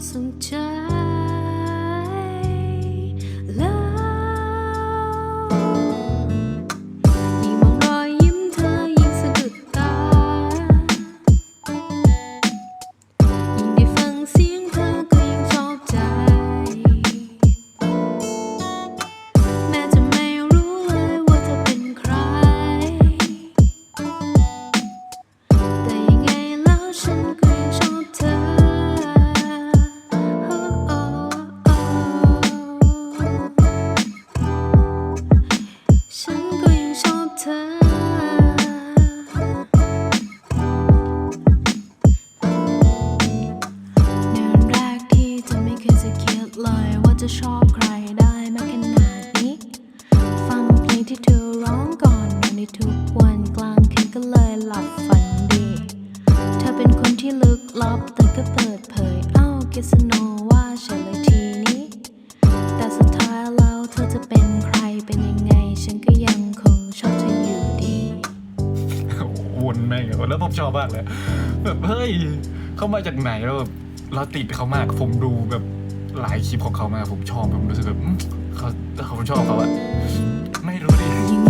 some time. อบใครได้มาขนาดนี้ ฟังเพลงที่เธอร้องก่อนในทุกวันกลางคืนก็เลยหลับฝันดี เธอเป็นคนที่ลึกลับแต่ก็เปิดเผย เอ้าเกสโนว่าฉันเลยทีนี้ แต่สุดท้ายแล้วเธอจะเป็นใครเป็นยังไง ฉันก็ยังคงชอบเธออยู่ดี วนแม่งอะแล้วผมชอบมากเลยแบบเฮ้ยเข้ามาจากไหนแล้วเราติดเขามากผมดูแบบ หลายคลิปของเขามาผมชอบผมรู้สึกแบบเขาเขาชอบเขาอะไม่รู้ดิ